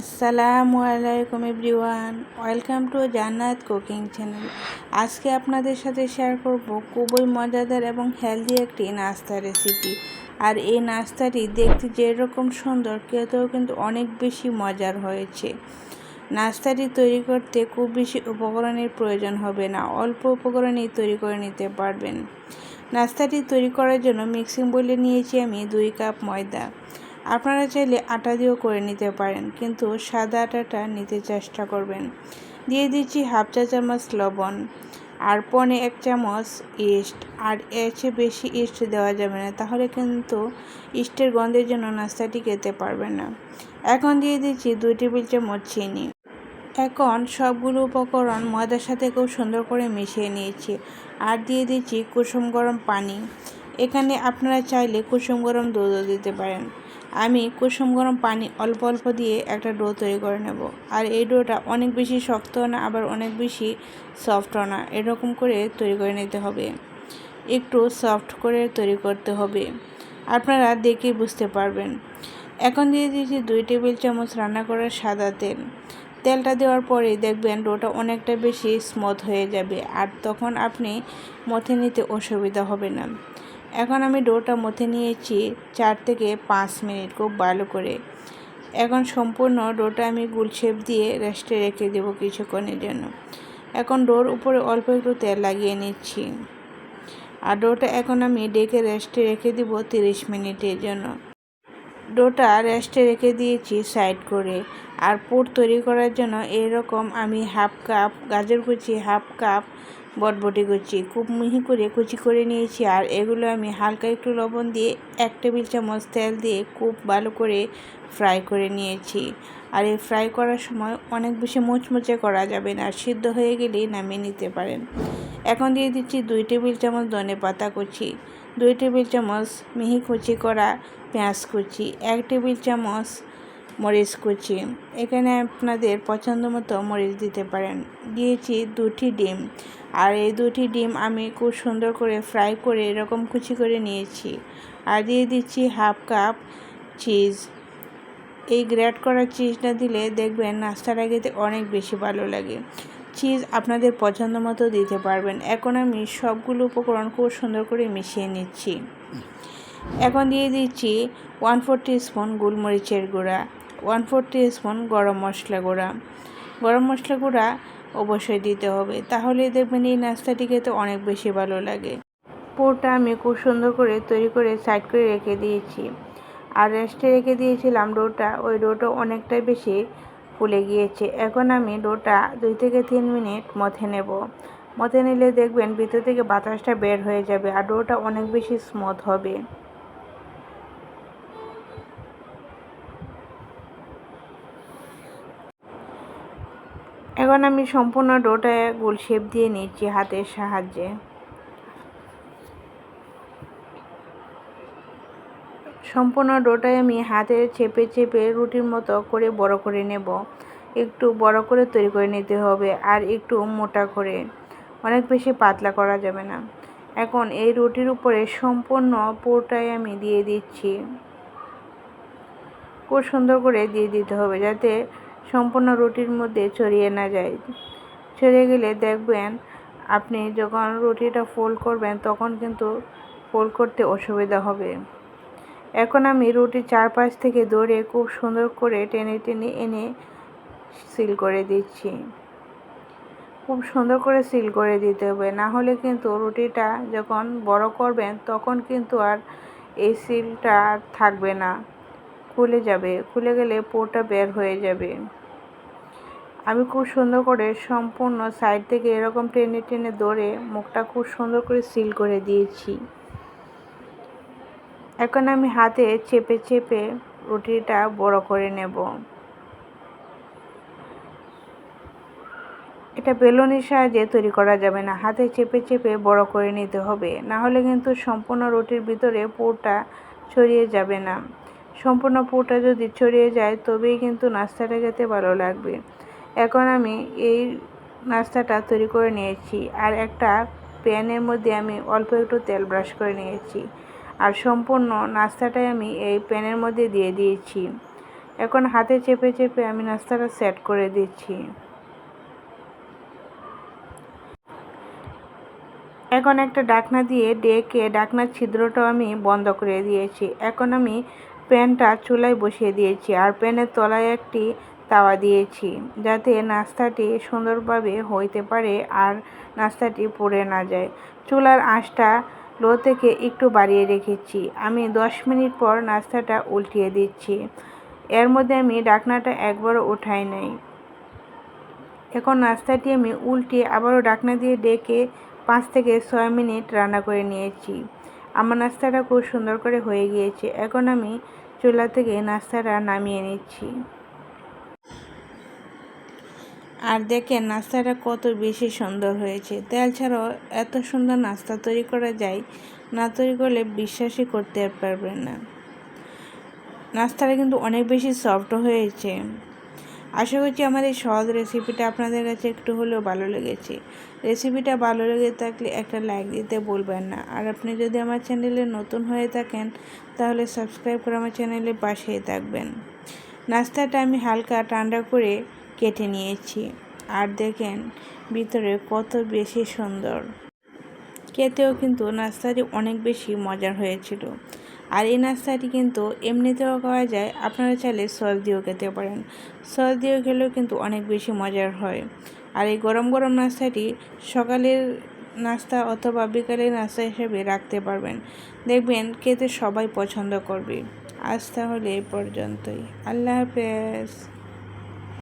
আসসালামু আলাইকুম everyone, welcome to Jannat cooking channel. আজকে আপনাদের সাথে শেয়ার করব খুবই মজাদার এবং হেলদি একটি নাস্তা রেসিপি। আর এই নাস্তাটি দেখতে যেরকম সুন্দর, খেতেও কিন্তু অনেক বেশি মজার হয়েছে। নাস্তাটি তৈরি করতে খুব বেশি উপকরণের প্রয়োজন হবে না, অল্প উপকরণেই তৈরি করে নিতে পারবেন। নাস্তাটি তৈরি করার জন্য মিক্সিং বলে নিয়েছি আমি দুই কাপ ময়দা। আপনারা চাইলে আটা দিয়েও করে নিতে পারেন, কিন্তু সাদা আটাটা নিতে চেষ্টা করবেন। দিয়ে দিচ্ছি হাফ চা চামচ লবণ আর পনে এক চামচ ইস্ট। আর এর চেয়ে বেশি ইস্ট দেওয়া যাবে না, তাহলে কিন্তু ইস্টের গন্ধের জন্য নাস্তাটি খেতে পারবেন না। এখন দিয়ে দিচ্ছি দুই টেবিল চামচ চিনি। এখন সবগুলো উপকরণ ময়দার সাথে খুব সুন্দর করে মিশিয়ে নিয়েছি। আর দিয়ে দিচ্ছি কুসুম গরম পানি। এখানে আপনারা চাইলে কুসুম গরম দুধও দিতে পারেন। আমি কুসুম গরম পানি অল্প অল্প দিয়ে একটা ডো তৈরি করে নেব। আর এই ডোটা অনেক বেশি শক্ত না, আবার অনেক বেশি সফটও না। এরকম করে তৈরি করে নিতে হবে। একটু সফট করে তৈরি করতে হবে। আপনারা দেখেই বুঝতে পারবেন। এখন দিয়ে দিয়েছি দুই টেবিল চামচ রান্না করার সাদা তেল। তেলটা দেওয়ার পরে দেখবেন ডোটা অনেকটা বেশি স্মুথ হয়ে যাবে, আর তখন আপনি মথে নিতে অসুবিধা হবে না। এখন আমি ডোটা মথে নিয়েছি চার থেকে পাঁচ মিনিট খুব ভালো করে। এখন সম্পূর্ণ ডোটা আমি গুল শেপ দিয়ে রেস্টে রেখে দেবো কিছুক্ষণের জন্য। এখন ডোর উপরে অল্প একটু তেল লাগিয়ে নিচ্ছি। আর ডোটা এখন আমি ডেকে রেস্টে রেখে দিব তিরিশ মিনিটের জন্য। ডোটা রেস্টে রেখে দিয়েছি সাইড করে। আর পুর তৈরি করার জন্য এরকম আমি হাফ কাপ গাজর কুচি, হাফ কাপ বটবটি কুচি, খুব মিহি করে কুচি করে নিয়েছি। আর এগুলো আমি হালকা একটু লবণ দিয়ে এক টেবিল চামচ তেল দিয়ে খুব ভালো করে ফ্রাই করে নিয়েছি। আর এই ফ্রাই করার সময় অনেক বেশি মুচমুচে করা যাবে না, সিদ্ধ হয়ে গেলেই নামিয়ে নিতে পারেন। এখন দিয়ে দিচ্ছি দুই টেবিল চামচ ধনে পাতা কুচি, দুই টেবিল চামচ মিহি কুচি করা পেঁয়াজ কুচি, এক টেবিল চামচ মরিচ কুচি। এখানে আপনাদের পছন্দ মতো মরিচ দিতে পারেন। দিয়েছি দুটি ডিম। আর এই দুটি ডিম আমি খুব সুন্দর করে ফ্রাই করে এরকম কুচি করে নিয়েছি। আর দিয়ে দিচ্ছি হাফ কাপ চিজ। এই গ্রেট করা চিজটা দিলে দেখবেন নাস্তাটা খেতে অনেক বেশি ভালো লাগে। চিজ আপনাদের পছন্দ মতো দিতে পারবেন। এখন আমি সবগুলো উপকরণ খুব সুন্দর করে মিশিয়ে নিচ্ছি। এখন দিয়ে দিচ্ছি ওয়ান ফোর স্পুন গোলমরিচের গুঁড়া। ওয়ান ফোর স্পুন গরম মশলা গুঁড়া। গরম মশলা গুঁড়া অবশ্যই দিতে হবে। তাহলে দেখবেন এই নাস্তাটি খেতে অনেক বেশি ভালো লাগে। পুরটা আমি খুব সুন্দর করে তৈরি করে সাইড করে রেখে দিয়েছি। আর রেস্টে রেখে দিয়েছিলাম ডোটা। ওই ডোটা অনেকটাই বেশি ফুলে গিয়েছে। এখন আমি ডোটা দুই থেকে তিন মিনিট মথে নেব। মথে নিলে দেখবেন ভিতর থেকে বাতাসটা বের হয়ে যাবে আর ডোটা অনেক বেশি স্মুথ হবে। এখন আমি সম্পূর্ণ ডোটা গোল শেপ দিয়ে নিচ্ছি হাতের সাহায্যে। সম্পূর্ণ ডোটাই আমি হাতে চেপে চেপে রুটির মতো করে বড় করে নেব। একটু বড় করে তৈরি করে নিতে হবে আর একটু মোটা করে। অনেক বেশি পাতলা করা যাবে না। এখন এই রুটির উপরে সম্পূর্ণ পুরোটাই আমি দিয়ে দিচ্ছি। খুব সুন্দর করে দিয়ে দিতে হবে যাতে সম্পূর্ণ রুটির মধ্যে ছড়িয়ে না যায়। ছড়িয়ে গেলে দেখবেন আপনি যখন রুটিটা ফোল্ড করবেন, তখন কিন্তু ফোল্ড করতে অসুবিধা হবে। এখন আমি রুটির চারপাশ থেকে দৌড়ে খুব সুন্দর করে টেনে টেনে এনে সিল করে দিচ্ছি। খুব সুন্দর করে সিল করে দিতে হবে, না হলে কিন্তু রুটিটা যখন বড় করবেন, তখন কিন্তু আর এই সিলটা থাকবে না। খুলে যাবে, খুলে গেলে পোটা বের হয়ে যাবে। আমি খুব সুন্দর করে সম্পূর্ণ সাইড থেকে এরকম টেনে টেনে ধরে মুখটা খুব সুন্দর করে সিল করে দিয়েছি। এখন আমি হাতে চেপে চেপে রুটিটা বড় করে নেব। এটা বেলুনের সাহায্যে তৈরি করা যাবে না, হাতে চেপে চেপে বড় করে নিতে হবে। না হলে কিন্তু সম্পূর্ণ রুটির ভিতরে পুরটা ছড়িয়ে যাবে না। সম্পূর্ণ পুরটা যদি ছড়িয়ে যায়, তবেই কিন্তু নাস্তাটা খেতে ভালো লাগবে। এখন আমি এই নাস্তাটা তৈরি করে নিয়েছি, আর একটা প্যানের মধ্যে আমি অল্প একটু তেল ব্রাশ করে নিয়েছি। আর সম্পূর্ণ নাস্তাটাই আমি এই প্যানের মধ্যে দিয়ে দিয়েছি। এখন হাতে চেপে চেপে আমি নাস্তাটা সেট করে দিচ্ছি। এখন একটা ডাকনা দিয়ে ডেকে, ডাকনার ছিদ্রটাও আমি বন্ধ করে দিয়েছি। এখন আমি প্যানটা চুলায় বসিয়ে দিয়েছি আর প্যানের তলায় একটি তাওয়া দিয়েছি যাতে নাস্তাটি সুন্দরভাবে হইতে পারে আর নাস্তাটি পুড়ে না যায়। চুলার আঁশটা লো থেকে একটু বাড়িয়ে রেখেছি। আমি দশ মিনিট পর নাস্তাটা উল্টিয়ে দিচ্ছি। এর মধ্যে আমি ডাকনাটা একবারও উঠাই নাই। এখন নাস্তাটি আমি উল্টে আবারও ডাকনা দিয়ে ডেকে পাঁচ থেকে ছয় মিনিট রান্না করে নিয়েছি। আমার নাস্তাটা খুব সুন্দর করে হয়ে গিয়েছে। এখন আমি চুলা থেকে নাস্তাটা নামিয়ে নিচ্ছি। আর দেখেন, নাস্তাটা কত বেশি সুন্দর হয়েছে। তেল ছাড়াও এত সুন্দর নাস্তা তৈরি করা যায়, না তৈরি করলে বিশ্বাসই করতে পারবেন না। নাস্তাটা কিন্তু অনেক বেশি সফট হয়েছে। আশা করছি আমার এই সহজ রেসিপিটা আপনাদের কাছে একটু হলেও ভালো লেগেছে। রেসিপিটা ভালো লেগে থাকলে একটা লাইক দিতে বলবেন না। আর আপনি যদি আমার চ্যানেলে নতুন হয়ে থাকেন, তাহলে সাবস্ক্রাইব করে আমার চ্যানেলে পাশেই থাকবেন। নাস্তাটা আমি হালকা ঠান্ডা করে কেটে নিয়েছি। আর দেখেন, ভিতরে কত বেশি সুন্দর। খেতেও কিন্তু নাস্তাটি অনেক বেশি মজার হয়েছিল। আর এই নাস্তাটি কিন্তু এমনিতেও করা যায়। আপনারা চাইলে সস দিয়েও খেতে পারেন। সস দিয়েও খেলেও কিন্তু অনেক বেশি মজার হয়। আর এই গরম গরম নাস্তাটি সকালের নাস্তা অথবা বিকালের নাস্তা হিসেবে রাখতে পারবেন। দেখবেন খেতে সবাই পছন্দ করবে। আজ তাহলে এ পর্যন্তই। আল্লাহ হাফেজ।